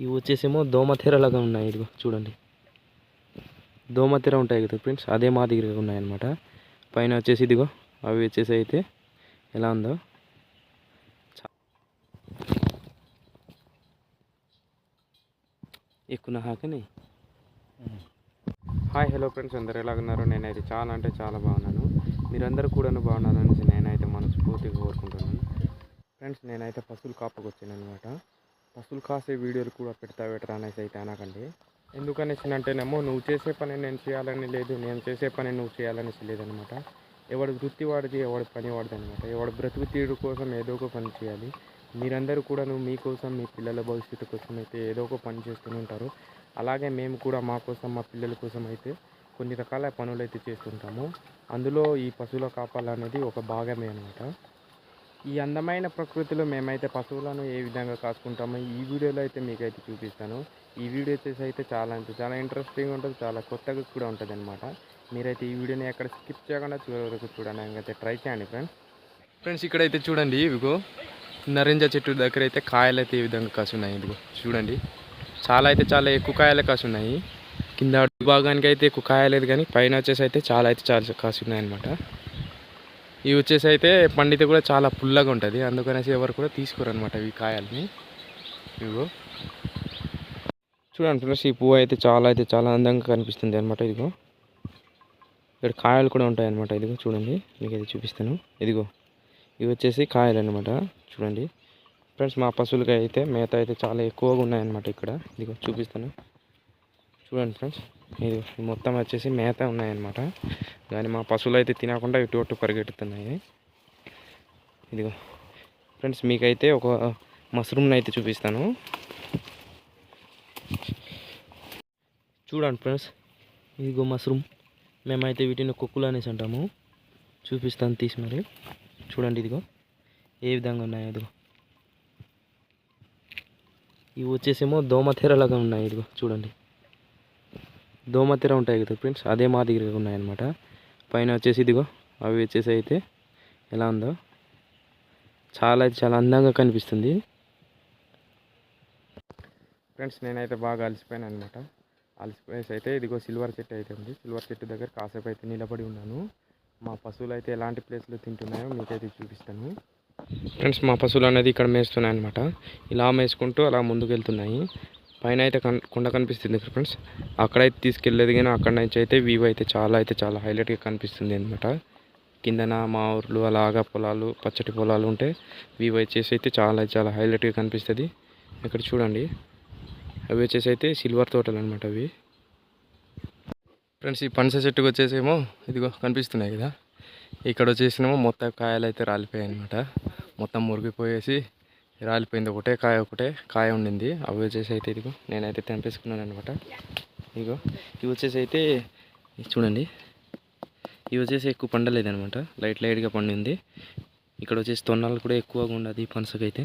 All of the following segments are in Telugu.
ఇవి వచ్చేసేమో దోమతెరలాగా ఉన్నాయి ఇదిగో చూడండి. దోమతెర ఉంటాయి కదా ఫ్రెండ్స్ అదే మా దగ్గర ఉన్నాయన్నమాట. పైన వచ్చేసి ఇదిగో అవి వచ్చేసి అయితే ఎలా ఉందో. చా- ఎక్కువ హాకని హాయ్ హలో ఫ్రెండ్స్ అందరు ఎలా ఉన్నారు? నేనైతే చాలా అంటే చాలా బాగున్నాను. మీరందరూ కూడా బాగున్నారనేసి నేనైతే మనస్ఫూర్తిగా కోరుకుంటున్నాను. ఫ్రెండ్స్ నేనైతే పశువులు కాపకు వచ్చాను అనమాట పశువులు కాసే వీడియోలు కూడా పెడతా పెట్టరా అనేసి అయితే అనకండి. ఎందుకనేసి అంటేనేమో నువ్వు చేసే పని నేను చేయాలని లేదు నేను చేసే పని నువ్వు చేయాలనేసి లేదనమాట. ఎవడి వృత్తి వాడిది ఎవడి పని వాడిది అనమాట ఎవడి బ్రతుకు తీరు కోసం ఏదో ఒక పని చేయాలి. మీరందరూ కూడా నువ్వు మీకోసం మీ పిల్లల భవిష్యత్తు కోసం అయితే ఏదో ఒక పని చేస్తూనే ఉంటారు. అలాగే మేము కూడా మా కోసం మా పిల్లల కోసం అయితే కొన్ని రకాల పనులు అయితే చేస్తుంటాము. అందులో ఈ పశువుల కాపాలనేది ఒక భాగమే అనమాట. ఈ అందమైన ప్రకృతిలో మేమైతే పశువులను ఏ విధంగా కాసుకుంటామో ఈ వీడియోలో అయితే మీకైతే చూపిస్తాను. ఈ వీడియో వచ్చేసి అయితే చాలా అంటే చాలా ఇంట్రెస్టింగ్ ఉంటుంది చాలా కొత్తగా కూడా ఉంటుంది అనమాట మీరైతే ఈ వీడియోని ఎక్కడ స్కిప్ చేయకుండా చివరి వరకు చూడడానికి అయితే ట్రై చేయండి ఫ్రెండ్స్ ఫ్రెండ్స్ ఇక్కడైతే చూడండి ఇవిగో నరింజ చెట్టు దగ్గర అయితే కాయలు అయితే ఈ విధంగా కాసి ఉన్నాయి ఇదిగో చూడండి. చాలా అయితే చాలా ఎక్కువ కాయలే కాసి ఉన్నాయి కింద అడుగు భాగానికి అయితే ఎక్కువ కాయలేదు కానీ పైన వచ్చేసి అయితే చాలా అయితే చాలా కాసున్నాయి అనమాట ఇవి వచ్చేసి అయితే పండితే కూడా చాలా పుల్లగా ఉంటుంది. అందుకనేసి ఎవరు కూడా తీసుకోరు అనమాట ఈ కాయల్ని. ఇదిగో చూడండి ఫ్రెండ్స్ ఈ పువ్వు అయితే చాలా అయితే చాలా అందంగా కనిపిస్తుంది అనమాట ఇదిగో. ఇక్కడ కాయలు కూడా ఉంటాయి అనమాట ఇదిగో చూడండి మీకు అయితే చూపిస్తాను. ఇదిగో. ఇవి వచ్చేసి కాయలు అనమాట చూడండి. ఫ్రెండ్స్ మా పశువులకి అయితే మేత అయితే చాలా ఎక్కువగా ఉన్నాయన్నమాట ఇక్కడ. ఇదిగో చూపిస్తాను. చూడండి ఫ్రెండ్స్. ఇది మొత్తం వచ్చేసి మేత ఉన్నాయన్నమాట. కానీ మా పశువులు అయితే తినకుండా ఇటు అటు పరిగెడుతున్నాయి. ఇదిగో ఫ్రెండ్స్ మీకైతే ఒక మష్రూమ్ని అయితే చూపిస్తాను. చూడండి ఫ్రెండ్స్ ఇదిగో మష్రూమ్. మేమైతే వీటిని కుక్కులు అనేసి అంటాము. చూపిస్తాను తీసి మరి. చూడండి ఇదిగో ఏ విధంగా ఉన్నాయి ఇదిగో. ఇవి వచ్చేసేమో దోమతెరలాగా ఉన్నాయి ఇదిగో చూడండి. దోమతెర ఉంటాయి కదా ఫ్రెండ్స్ అదే మా దగ్గర ఉన్నాయన్నమాట. పైన వచ్చేసి ఇదిగో అవి వచ్చేసి అయితే ఎలా ఉందో. చాలా అయితే చాలా అందంగా కనిపిస్తుంది. ఫ్రెండ్స్ నేనైతే బాగా అలసిపోయాను అనమాట అలసిపోయేసి అయితే ఇదిగో సిల్వర్ చెట్టు అయితే ఉంది. సిల్వర్ చెట్టు దగ్గర కాసేపు అయితే నిలబడి ఉన్నాను. మా పశువులు అయితే ఎలాంటి ప్లేస్లో తింటున్నాయో మీకైతే చూపిస్తాను. ఫ్రెండ్స్ మా పశువులు అనేది ఇక్కడ మేస్తున్నాయి అనమాట ఇలా మేసుకుంటూ అలా ముందుకు వెళ్తున్నాయి పైన అయితే కన్ కొండ కనిపిస్తుంది ఫ్రెండ్స్. అక్కడైతే తీసుకెళ్ళలేదు కానీ అక్కడ నుంచి అయితే వ్యూ అయితే చాలా అయితే చాలా హైలైట్గా కనిపిస్తుంది అనమాట కిందన మా ఊర్లు అలాగా పొలాలు పచ్చటి పొలాలు ఉంటే వ్యూ వచ్చేసి అయితే చాలా చాలా హైలైట్గా కనిపిస్తుంది. ఇక్కడ చూడండి. అవి వచ్చేసి అయితే సిల్వర్ తోటలు అనమాట అవి. ఫ్రెండ్స్ ఈ పనస చెట్టుకు వచ్చేసేమో ఇదిగో కనిపిస్తున్నాయి కదా. ఇక్కడ వచ్చేసినేమో మొత్తం కాయలు అయితే రాలిపోయాయి అనమాట మొత్తం మురిగిపోయేసి రాలిపోయింది ఒకటే కాయ ఒకటే కాయ ఉండింది. అవి వచ్చేసి అయితే ఇదిగో నేనైతే తెంపేసుకున్నాను అనమాట ఇదిగో ఇవి వచ్చేసి అయితే చూడండి. ఇవి వచ్చేసి ఎక్కువ పండలేదు అనమాట లైట్ లైట్గా పండింది. ఇక్కడ వచ్చేసి తొన్నాలు కూడా ఎక్కువగా ఉండదు ఈ పనసకైతే.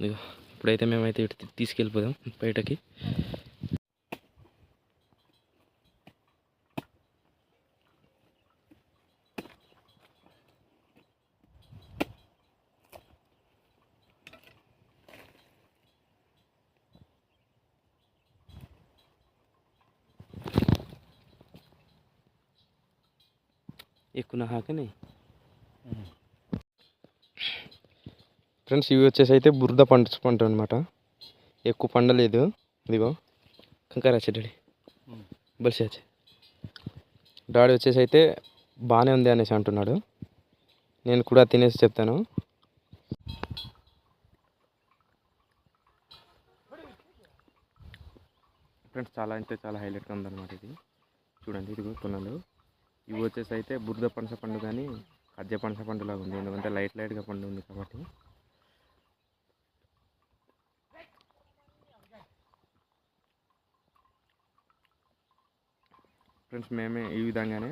ఇదిగో ఇప్పుడైతే మేమైతే ఇటు తీసుకెళ్ళిపోదాం బయటకి. ఎక్కువ హాకని ఫ్రెండ్స్ ఇవి వచ్చేసి అయితే బురద పంట పంట అనమాట ఎక్కువ పండలేదు. ఇదిగో కంకారా చెడ్డడి బలిసేచి డాడీ వచ్చేసి అయితే బాగానే ఉంది అనేసి అంటున్నాడు. నేను కూడా తినేసి చెప్తాను. ఫ్రెండ్స్ చాలా అంటే చాలా హైలైట్గా ఉందన్నమాట ఇది. చూడండి ఇదిగో కొనలు ఇవి వచ్చేసి అయితే బురద పనస పండు కానీ కజ్జ పనస పండులాగా ఉంది. ఎందుకంటే లైట్ లైట్గా పండు ఉంది కాబట్టి. ఫ్రెండ్స్ మేమే ఈ విధంగానే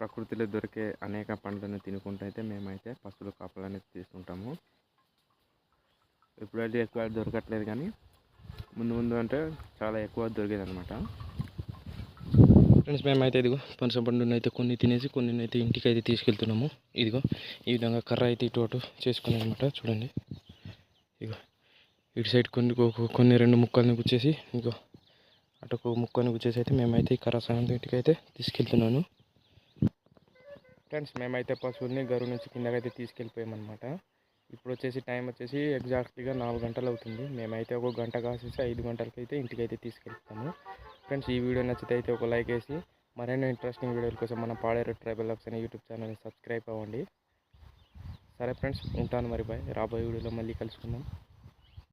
ప్రకృతిలో దొరికే అనేక పండ్లను తినుకుంటూ అయితే మేమైతే పశువుల కాపలనేది తీసుకుంటాము ఇప్పుడైతే ఎక్కువ దొరకట్లేదు కానీ ముందు ముందు అంటే చాలా ఎక్కువ దొరికేది అనమాట ఫ్రెండ్స్ మేమైతే ఇదిగో పనస పండుని అయితే కొన్ని తినేసి కొన్ని అయితే ఇంటికి అయితే తీసుకెళ్తున్నాము. ఇదిగో ఈ విధంగా కర్ర అయితే ఇటు అటు చేసుకున్నాం అనమాట చూడండి. ఇదిగో ఇటు సైడ్ కొన్ని కొన్ని రెండు ముక్కల్ని గుచ్చేసి ఇంకో అటు ముక్కని గుచ్చేసి అయితే మేమైతే ఈ సాయంతో ఇంటికి అయితే తీసుకెళ్తున్నాను. ఫ్రెండ్స్ మేమైతే పశువుల్ని గరువు నుంచి కిందకైతే తీసుకెళ్ళిపోయామన్నమాట. ఇప్పుడు వచ్చేసి టైం వచ్చేసి ఎగ్జాక్ట్గా నాలుగు గంటలు అవుతుంది మేమైతే ఒక గంట కాసేసి ఐదు గంటలకైతే ఇంటికి అయితే తీసుకెళ్తాము. ఫ్రెండ్స్ ఈ వీడియో నచ్చితే అయితే ఒక లైక్ వేసి మరెన్నో ఇంట్రెస్టింగ్ వీడియోల కోసం మన పాడేరు ట్రైబల్ లాక్స్ అనే యూట్యూబ్ ఛానల్ని సబ్స్క్రైబ్ అవ్వండి. సరే ఫ్రెండ్స్ ఉంటాను మరి బాయ్. రాబోయే వీడియోలో మళ్ళీ కలుసుకుందాం.